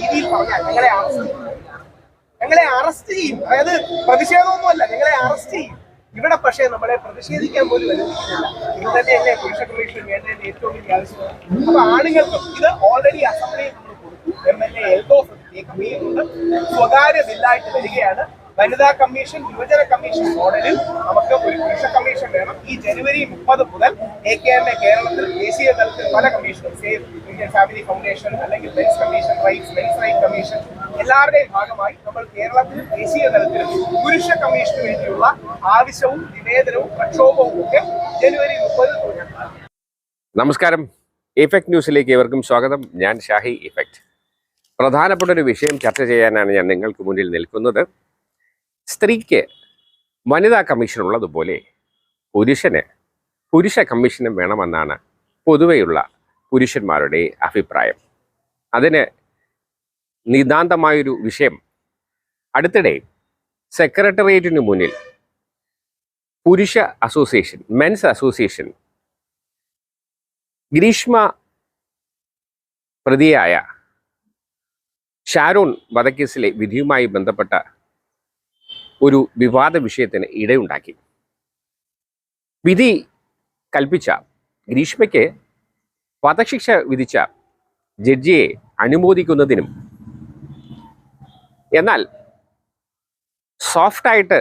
രീതിയിൽ പറഞ്ഞാൽ ഞങ്ങളെ അറസ്റ്റ് ചെയ്യും. ഞങ്ങളെ അറസ്റ്റ് ചെയ്യും. അതായത് പ്രതിഷേധമൊന്നുമല്ല ഞങ്ങളെ അറസ്റ്റ് ചെയ്യും. ഇവിടെ പക്ഷേ നമ്മളെ പ്രതിഷേധിക്കാൻ പോലും അനുവദിക്കുന്നില്ല. ഇത് തന്നെയല്ലേ പുരുഷ കമ്മീഷൻ വേണ്ടതിന്റെ ഏറ്റവും വലിയ ആവശ്യം അപ്പൊ ആണുങ്ങൾക്കും ഇത് ഓൾറെഡി അസംബ്ലിയിൽ നമ്മൾ കൊടുത്തു. എം എൽ എ എൽഡോ സ്വകാര്യ ബില്ലായിട്ട് വരികയാണ്. വനിതാ കമ്മീഷൻ യുവജന കമ്മീഷൻ മോഡലിൽ നമുക്ക് ഒരു പുരുഷ കമ്മീഷൻ വേണം. ഈ ജനുവരി മുപ്പത് മുതൽ എ കെ എം എ കേരളത്തിൽ ദേശീയ തലത്തിൽ പല കമ്മീഷനും സേവ് ഇന്ത്യൻ ഫാമിലി ഫൗണ്ടേഷൻ അല്ലെങ്കിൽ men's commission rights men's right commission എല്ലാവരുടെയും ഭാഗമായി നമ്മൾ കേരളത്തിൽ ദേശീയ തലത്തിൽ പുരുഷ കമ്മീഷന് വേണ്ടിയുള്ള ആവശ്യവും നിവേദനവും പ്രക്ഷോഭവും ഒക്കെ ജനുവരി മുപ്പത് നമസ്കാരം. ഇഫക്ട് ന്യൂസിലേക്ക് ഏവർക്കും സ്വാഗതം. ഞാൻ ഷാഹി ഇഫക്റ്റ് പ്രധാനപ്പെട്ട ഒരു വിഷയം ചർച്ച ചെയ്യാനാണ് ഞാൻ നിങ്ങൾക്ക് മുന്നിൽ നിൽക്കുന്നത്. സ്ത്രീക്ക് വനിതാ കമ്മീഷൻ ഉള്ളതുപോലെ പുരുഷന് പുരുഷ കമ്മീഷനും വേണമെന്നാണ് പൊതുവെയുള്ള പുരുഷന്മാരുടെ അഭിപ്രായം. അതിന് നിതാന്തമായൊരു വിഷയം. അടുത്തിടെ സെക്രട്ടേറിയറ്റിന് മുന്നിൽ പുരുഷ അസോസിയേഷൻ മെൻസ് അസോസിയേഷൻ ഗ്രീഷ്മ പ്രതിയായ ഷാരോൺ വധക്കേസിലെ വിധിയുമായി ബന്ധപ്പെട്ട ഒരു വിവാദ വിഷയത്തിന് ഇടയുണ്ടാക്കി. വിധി കൽപ്പിച്ച ഗ്രീഷ്മയ്ക്ക് വധശിക്ഷ വിധിച്ച ജഡ്ജിയെ അനുമോദിക്കുന്നതിനും എന്നാൽ സോഫ്റ്റായിട്ട്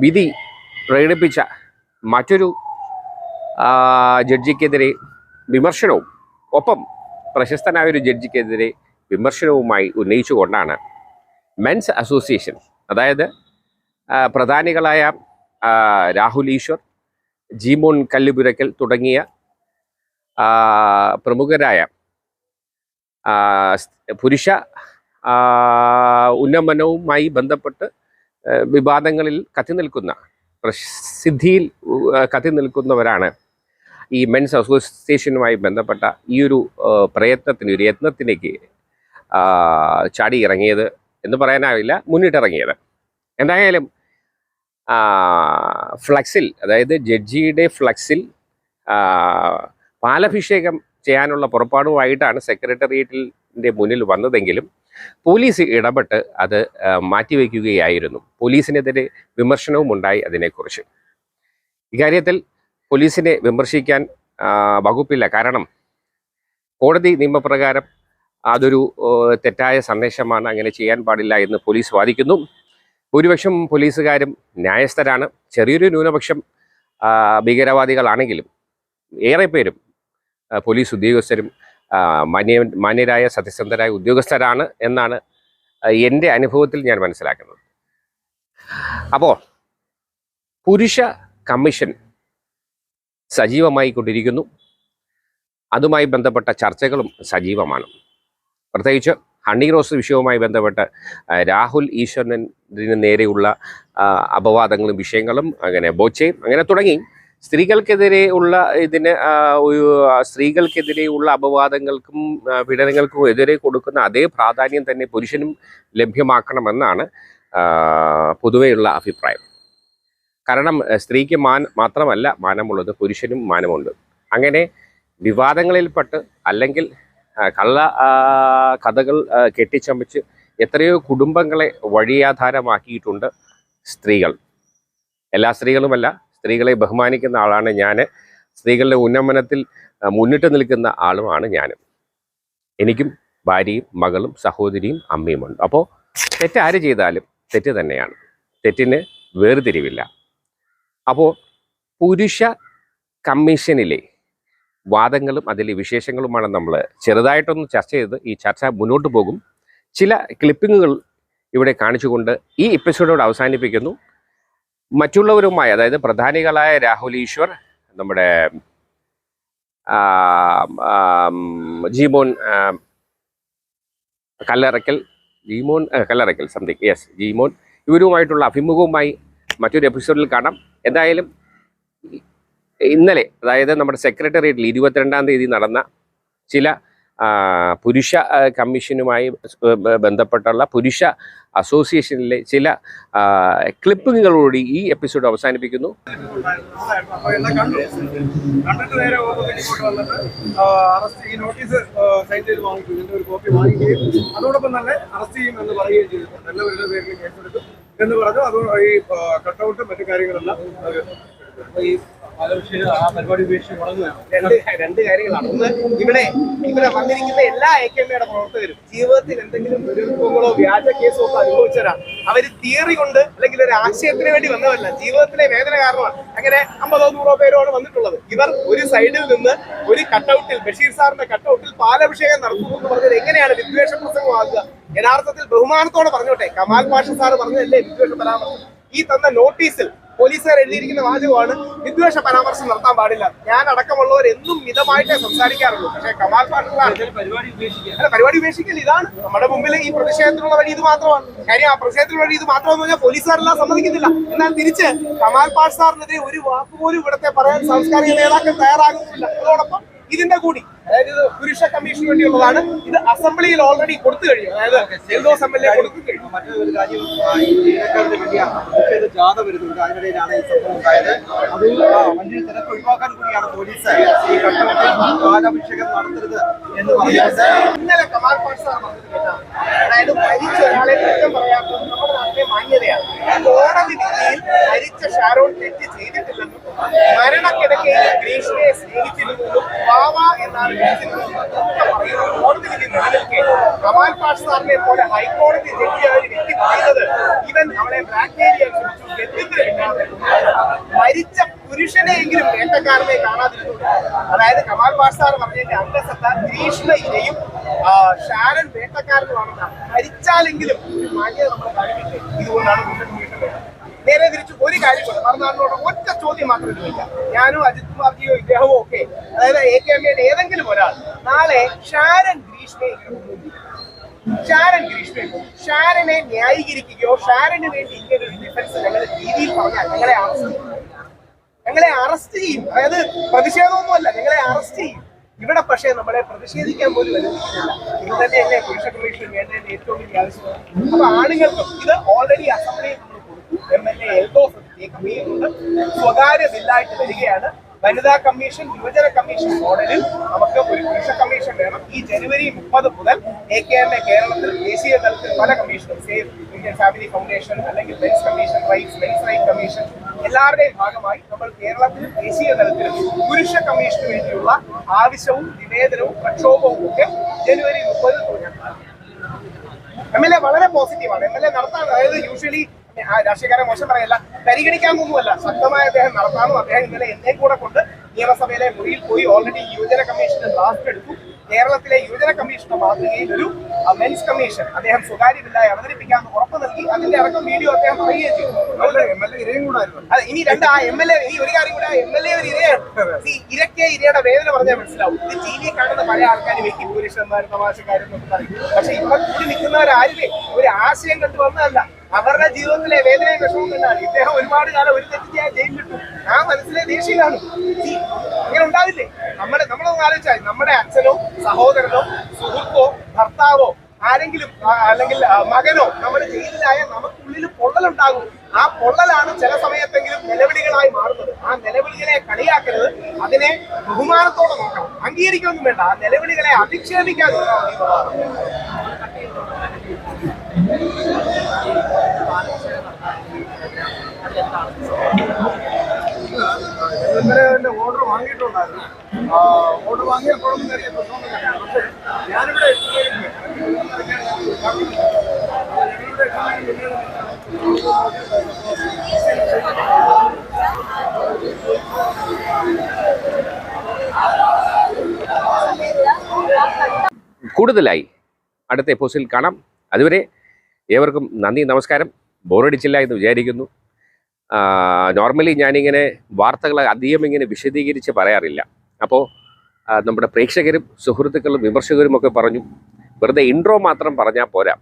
വിധി പ്രകടിപ്പിച്ച മറ്റൊരു ജഡ്ജിക്കെതിരെ വിമർശനവും ഒപ്പം പ്രശസ്തനായ ഒരു ജഡ്ജിക്കെതിരെ വിമർശനവുമായി ഉന്നയിച്ചുകൊണ്ടാണ് മെൻസ് അസോസിയേഷൻ അതായത് പ്രധാനികളായ രാഹുൽ ഈശ്വർ ജീമോൻ കല്ലുപുരക്കൽ തുടങ്ങിയ പ്രമുഖരായ പുരുഷ ഉന്നമനവുമായി ബന്ധപ്പെട്ട് വിവാദങ്ങളിൽ കത്തി നിൽക്കുന്ന പ്രസിദ്ധിയിൽ കത്തി നിൽക്കുന്നവരാണ് ഈ മെൻസ് അസോസിയേഷനുമായി ബന്ധപ്പെട്ട ഈ ഒരു പ്രയത്നത്തിന് ഒരു യത്നത്തിലേക്ക് ചാടി ഇറങ്ങിയത് എന്ന് പറയാനാവില്ല മുന്നിട്ടിറങ്ങിയത്. എന്തായാലും ഫ്ലക്സിൽ അതായത് ജഡ്ജിയുടെ ഫ്ലക്സിൽ പാലഭിഷേകം ചെയ്യാനുള്ള പുറപ്പാടുമായിട്ടാണ് സെക്രട്ടേറിയറ്റിന്റെ മുന്നിൽ വന്നതെങ്കിലും പോലീസ് ഇടപെട്ട് അത് മാറ്റിവെക്കുകയായിരുന്നു. പോലീസിനെതിരെ വിമർശനവും ഉണ്ടായി അതിനെക്കുറിച്ച്. ഇക്കാര്യത്തിൽ പോലീസിനെ വിമർശിക്കാൻ വകുപ്പില്ല. കാരണം കോടതി നിയമപ്രകാരം അതൊരു തെറ്റായ സന്ദേശമാണ്. അങ്ങനെ ചെയ്യാൻ പാടില്ല എന്ന് പോലീസ് വാദിക്കുന്നു. ഭൂരിപക്ഷം പോലീസുകാരും ന്യായസ്ഥരാണ്. ചെറിയൊരു ന്യൂനപക്ഷം ഭീകരവാദികളാണെങ്കിലും ഏറെ പേരും പോലീസ് ഉദ്യോഗസ്ഥരും മാന്യ മാന്യരായ സത്യസന്ധരായ ഉദ്യോഗസ്ഥരാണ് എന്നാണ് എന്റെ അനുഭവത്തിൽ ഞാൻ മനസ്സിലാക്കുന്നത്. അപ്പോൾ പുരുഷ കമ്മീഷൻ സജീവമായി കൊണ്ടിരിക്കുന്നു അതുമായി ബന്ധപ്പെട്ട ചർച്ചകളും സജീവമാണ്. പ്രത്യേകിച്ച് ഹണി റോസ് വിഷയവുമായി ബന്ധപ്പെട്ട് രാഹുൽ ഈശ്വരന് നേരെയുള്ള അപവാദങ്ങളും വിഷയങ്ങളും അങ്ങനെ ബോച്ചയും അങ്ങനെ തുടങ്ങി. സ്ത്രീകൾക്കെതിരെ ഉള്ള ഇതിന് സ്ത്രീകൾക്കെതിരെയുള്ള അപവാദങ്ങൾക്കും പീഡനങ്ങൾക്കും എതിരെ കൊടുക്കുന്ന അതേ പ്രാധാന്യം തന്നെ പുരുഷനും ലഭ്യമാക്കണമെന്നാണ് പൊതുവെയുള്ള അഭിപ്രായം. കാരണം സ്ത്രീക്ക് മാൻ മാത്രമല്ല മാനമുള്ളത് പുരുഷനും മാനമുണ്ട്. അങ്ങനെ വിവാദങ്ങളിൽപ്പെട്ട് അല്ലെങ്കിൽ കള്ള കഥകൾ കെട്ടിച്ചമച്ച് എത്രയോ കുടുംബങ്ങളെ വഴിയാധാരമാക്കിയിട്ടുണ്ട് സ്ത്രീകൾ. എല്ലാ സ്ത്രീകളുമല്ല സ്ത്രീകളെ ബഹുമാനിക്കുന്ന ആളാണ് ഞാൻ സ്ത്രീകളുടെ ഉന്നമനത്തിൽ മുന്നിട്ട് നിൽക്കുന്ന ആളുമാണ് ഞാൻ എനിക്കും ഭാര്യയും മകളും സഹോദരിയും അമ്മയുമുണ്ട് അപ്പോൾ തെറ്റ് ആര് ചെയ്താലും തെറ്റ് തന്നെയാണ്. തെറ്റിന് വേർതിരിവില്ല. അപ്പോൾ പുരുഷ കമ്മീഷനിലെ വാദങ്ങളും അതിലെ വിശേഷങ്ങളുമാണ് നമ്മൾ ചെറുതായിട്ടൊന്ന് ചർച്ച ചെയ്ത് ഈ ചർച്ച മുന്നോട്ട് പോകും. ചില ക്ലിപ്പിങ്ങുകൾ ഇവിടെ കാണിച്ചുകൊണ്ട് ഈ എപ്പിസോഡോട് അവസാനിപ്പിക്കുന്നു. മറ്റുള്ളവരുമായി അതായത് പ്രധാനികളായ രാഹുൽ ഈശ്വർ നമ്മുടെ ജീമോൻ കല്ലറക്കൽ ജീമോൻ കല്ലറക്കൽ സംതിങ് യെസ് ജീമോൻ ഇവരുമായിട്ടുള്ള അഭിമുഖവുമായി മറ്റൊരു എപ്പിസോഡിൽ കാണാം. എന്തായാലും ഇന്നലെ അതായത് നമ്മുടെ സെക്രട്ടേറിയറ്റിൽ ഇരുപത്തിരണ്ടാം തീയതി നടന്ന ചില പുരുഷ കമ്മീഷനുമായി ബന്ധപ്പെട്ടുള്ള പുരുഷ അസോസിയേഷനിലെ ചില ആ, ഈ എപ്പിസോഡ് അവസാനിപ്പിക്കുന്നു. അറസ്റ്റ് ചെയ്യും എന്ന് പറയുകയും എന്ന് പറഞ്ഞു. അത് ഈ കട്ടൗട്ടും മറ്റു കാര്യങ്ങളെല്ലാം ഈ രണ്ട് കാര്യങ്ങളാണ്. ഒന്ന് ഇവിടെ ഇവിടെ വന്നിരിക്കുന്ന എല്ലാ എ കെ എമ്മയുടെ പ്രവർത്തകരും ജീവിതത്തിൽ എന്തെങ്കിലും ദുരിതങ്ങളോ വ്യാജ കേസോ ഒക്കെ അനുഭവിച്ചവരാണ്. അവർ തിയറി കൊണ്ട് അല്ലെങ്കിൽ ഒരു ആശയത്തിന് വേണ്ടി വന്നവല്ല ജീവിതത്തിലെ വേദന കാരണമാണ്. അങ്ങനെ അമ്പതോ നൂറോ പേരോട് വന്നിട്ടുള്ളത്. ഇവർ ഒരു സൈഡിൽ നിന്ന് ഒരു കട്ടൗട്ടിൽ ബഷീർ സാറിന്റെ കട്ടൗട്ടിൽ പാലഭിഷേകം നടത്തുന്നു എന്ന് പറഞ്ഞത് എങ്ങനെയാണ് വിദ്വേഷ പ്രസംഗമാകുക? യഥാർത്ഥത്തിൽ ബഹുമാനത്തോടെ പറഞ്ഞോട്ടെ. കമാൽ പാഷ സാറ് പറഞ്ഞതല്ലേ വിദ്വേഷ പരാമർശം? ഈ തന്ന നോട്ടീസിൽ പോലീസുകാർ എഴുതിയിരിക്കുന്ന വാചകമാണ് വിദ്വേഷ പരാമർശം നടത്താൻ പാടില്ല. ഞാൻ അടക്കമുള്ളവർ എന്നും മിതമായിട്ടേ സംസാരിക്കാറുള്ളൂ. പക്ഷേ കമാൽ പാട്ടുള്ള അല്ല പരിപാടി ഉപേക്ഷിക്കൽ ഇതാണ്. നമ്മുടെ മുമ്പിൽ ഈ പ്രതിഷേധത്തിനുള്ള വഴി ഇത് മാത്രമാണ്. കാര്യം ആ പ്രതിഷേധത്തിനുള്ള വഴി ഇത് മാത്രമെന്ന് പറഞ്ഞാൽ പോലീസുകാരെല്ലാം സമ്മതിക്കുന്നില്ല. എന്നാൽ തിരിച്ച് കമാൽ പാട്ട് സാറിനെതിരെ ഒരു വാക്കുപോലും ഇവിടത്തെ ഇവിടുത്തെ പറയാൻ സാംസ്കാരിക നേതാക്കൾ തയ്യാറാകുന്നില്ല. അതോടൊപ്പം ഇതിന്റെ കൂടി അതായത് ഇത് പുരുഷ കമ്മീഷന് വേണ്ടിയുള്ളതാണ്. ഇത് അസംബ്ലിയിൽ ഓൾറെഡി കൊടുത്തു കഴിഞ്ഞു. അതായത് എൽദോസ് എം എൽ എ കൊടുത്തു കഴിഞ്ഞു. മറ്റൊരു കാര്യം ഈ ജീവനക്കാരുടെ വലിയ പ്രതിഷേധ ജാഥ വരുന്നുണ്ട്. അതിനിടയിലാണ് ഈ സംഭവം ഉണ്ടായത്. അത് ആ, വണ്ടിയിൽ തിരക്ക് ഒഴിവാക്കാൻ കൂടിയാണ് പോലീസ് ഈ നടത്തരുത് എന്ന് ഇന്നലെ കമാൽ അതായത് മരിച്ച ഒരാളെ കുറ്റം പറയാത്തത് നമ്മുടെ നാട്ടിലെ മാന്യതയാണ്. കോടതി വിധിയിൽ മരിച്ച ഷാരോൺ തെറ്റ് ചെയ്തിട്ടില്ലെന്നും മരണക്കിടക്കയിൽ ഗ്രീഷ്മയെ സ്നേഹിച്ചിരുന്നതും ബാവ എന്നാണ് പറയുന്നത് കോടതി വിധി നിലനിൽക്കെ. കമാൽ പാഷ് സാറിനെ പോലെ ഹൈക്കോടതി ജഡ്ജിയായ വ്യക്തി പറയുന്നത് ഇവൻ അവളെ ഗത്യന്തരമില്ലാതെ മരിച്ച പുരുഷനെയെങ്കിലും വേട്ടക്കാരനെ കാണാതിരുന്നു. അതായത് കമാൽ പാഷ് സാർ പറഞ്ഞതിന്റെ അന്തസത്ത ഗ്രീഷ്മയിലെയും ഷാരൻ വേട്ടക്കാരനുമാണെന്നാണ്. മരിച്ചാലെങ്കിലും ഒരു മാന്യത നമ്മൾ കാണിക്കട്ടെ ഇതുകൊണ്ടാണ് നേരെ തിരിച്ച് ഒരു കാര്യം കൂടെ മറുനാടിനോട് ഒറ്റ ചോദ്യം മാത്രം ചോദിക്കാം. ഞാനും അജിത് കുമാർജിയോ ഇദ്ദേഹമോ ഒക്കെ അതായത് എ കെ എം ഏതെങ്കിലും ഒരാൾ നാളെ ഷാരൻ ഗ്രീഷ്മയെ. ഷാരൻ ഗ്രീഷ്മയെ ഷാരനെ ന്യായീകരിക്കുകയോ ഷാരന് വേണ്ടി ഇങ്ങനെ ഒരു ഡിഫൻസ് ഞങ്ങളുടെ രീതിയിൽ പറഞ്ഞാൽ ഞങ്ങളെ അറസ്റ്റ് ഞങ്ങളെ അറസ്റ്റ് ചെയ്യും. അതായത് പ്രതിഷേധമൊന്നുമല്ല ഞങ്ങളെ അറസ്റ്റ് ചെയ്യും. ഇവിടെ പക്ഷേ നമ്മളെ പ്രതിഷേധിക്കാൻ പോലും അനുവദിക്കുന്നില്ല. ഇത് തന്നെയല്ലേ പുരുഷ കമ്മീഷൻ വേണ്ടതിന്റെ ഏറ്റവും വലിയ ആവശ്യം അപ്പൊ ആണുങ്ങൾക്കും ഇത് ഓൾറെഡി അസംബ്ലിയിൽ നമ്മൾ കൊടുത്തു എം എൽ എ എൽദോസ് നീക്കം ചെയ്യുന്നുണ്ട് സ്വകാര്യ ബില്ലായിട്ട് വരികയാണ്. വനിതാ കമ്മീഷൻ യുവജന കമ്മീഷൻ മോഡലിൽ നമുക്ക് ഒരു പുരുഷ കമ്മീഷൻ വേണം. ഈ ജനുവരി മുപ്പത് മുതൽ എ കെ എം എ കേരളത്തിൽ ദേശീയ തലത്തിൽ പല കമ്മീഷനും സേവ് ഇന്ത്യൻ ഫാമിലി ഫൗണ്ടേഷൻ അല്ലെങ്കിൽ men's commission rights men's right commission എല്ലാവരുടെയും ഭാഗമായി നമ്മൾ കേരളത്തിൽ ദേശീയ തലത്തിൽ പുരുഷ കമ്മീഷന് വേണ്ടിയുള്ള ആവശ്യവും നിവേദനവും പ്രക്ഷോഭവും ഒക്കെ ജനുവരി മുപ്പതിൽ തുടങ്ങാൻ എം എൽ എ വളരെ പോസിറ്റീവാണ് എം എൽ എ നടത്താൻ അതായത് യൂഷ്വലി രാഷ്ട്രീയക്കാരെ മോശം പറയല്ല. പരിഗണിക്കാമെന്നൊന്നുമല്ല ശക്തമായ അദ്ദേഹം നടത്താനും അദ്ദേഹം ഇന്നലെ എന്നെ കൂടെ കൊണ്ട് നിയമസഭയിലെ മുറിയിൽ പോയി. ഓൾറെഡി യുവജന കമ്മീഷന് ഡ്രാഫ്റ്റ് എടുത്തു. കേരളത്തിലെ യുവജന കമ്മീഷന്റെ മാതൃകയിൽ ഒരു മെൻസ് കമ്മീഷൻ അദ്ദേഹം സ്വകാര്യമില്ലായി അവതരിപ്പിക്കാൻ ഉറപ്പ് നൽകി. അതിന്റെ അടക്കം വീഡിയോ അദ്ദേഹം പറയുകയും ചെയ്തു. അതെ ഇനി രണ്ട് ആ എം എൽ എ ഇനി ഒരു കാര്യം കൂടെ എം എൽ എ ഒരു ഇരയാണ്. ഇരക്കെ ഇരയുടെ വേദന പറഞ്ഞാൽ മനസ്സിലാവും. ഇത് ടി വി കാണുന്ന പല ആൾക്കാരും വെക്കി പുരുഷന്മാരും തമാശക്കാരും എന്നൊക്കെ പറയും. പക്ഷെ ഇവിടെ കൂടി നിൽക്കുന്നവരാരുമേ? ഒരു ആശയം കണ്ടു വന്നതല്ല അവരുടെ ജീവിതത്തിലെ വേദനയും വിഷമം കണ്ടാണ്. ഇദ്ദേഹം ഒരുപാട് കാലം ഒരു തെറ്റ് ജയിലിട്ടു ആ മനസ്സിലെ ദേഷ്യയിലാണ് ഇങ്ങനെ ഉണ്ടാവില്ലേ? നമ്മുടെ നമ്മളൊന്ന് ആലോചിച്ചാൽ നമ്മുടെ അച്ഛനോ സഹോദരനോ സുഹൃത്തോ ഭർത്താവോ ആരെങ്കിലും അല്ലെങ്കിൽ മകനോ നമ്മുടെ ജയിലിലായ നമുക്കുള്ളിൽ പൊള്ളലുണ്ടാകും ആ പൊള്ളലാണ് ചില സമയത്തെങ്കിലും നിലവിളികളായി മാറുന്നത്. ആ നിലവിളികളെ കളിയാക്കരുത്. അതിനെ ബഹുമാനത്തോടെ നോക്കണം. അംഗീകരിക്കൊന്നും വേണ്ട. ആ നിലവിളികളെ അധിക്ഷേപിക്കാൻ ഇന്നലെ വാങ്ങിയിട്ടുണ്ടായിരുന്നു. ഓർഡർ വാങ്ങിയപ്പോഴും ചെറിയ പ്രശ്നമൊന്നുമില്ല പക്ഷേ ഞാനിവിടെ എത്തുന്നതിന് ഞങ്ങളുടെ കൂടുതലായി അടുത്ത എപ്പോസിൽ കാണാം. അതുവരെ ഏവർക്കും നന്ദി നമസ്കാരം. ബോറടിച്ചില്ല എന്ന് വിചാരിക്കുന്നു. നോർമലി ഞാനിങ്ങനെ വാർത്തകൾ അധികം ഇങ്ങനെ വിശദീകരിച്ച് പറയാറില്ല. അപ്പോൾ നമ്മുടെ പ്രേക്ഷകരും സുഹൃത്തുക്കളും വിമർശകരും ഒക്കെ പറഞ്ഞു വെറുതെ ഇൻട്രോ മാത്രം പറഞ്ഞാൽ പോരാ.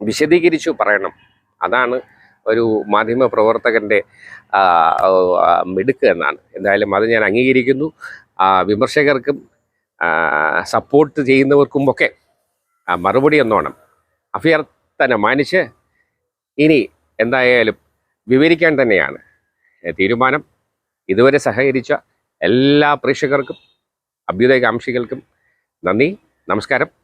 വിശദീകരിച്ചു പറയണം. അതാണ് ഒരു മാധ്യമ പ്രവർത്തകന്റെ മിടുക്ക് എന്നാണ്. എന്തായാലും അത് ഞാൻ അംഗീകരിക്കുന്നു. വിമർശകർക്കും സപ്പോർട്ട് ചെയ്യുന്നവർക്കും ഒക്കെ മറുപടി എന്നോണം അഭ്യർത്ഥന മാനിച്ച് ഇനി എന്തായാലും വിവരിക്കാൻ തന്നെയാണ്. തീരുമാനം ഇതുവരെ സഹകരിച്ച എല്ലാ പ്രേക്ഷകർക്കും അഭ്യുദയകാംക്ഷികൾക്കും നന്ദി നമസ്കാരം.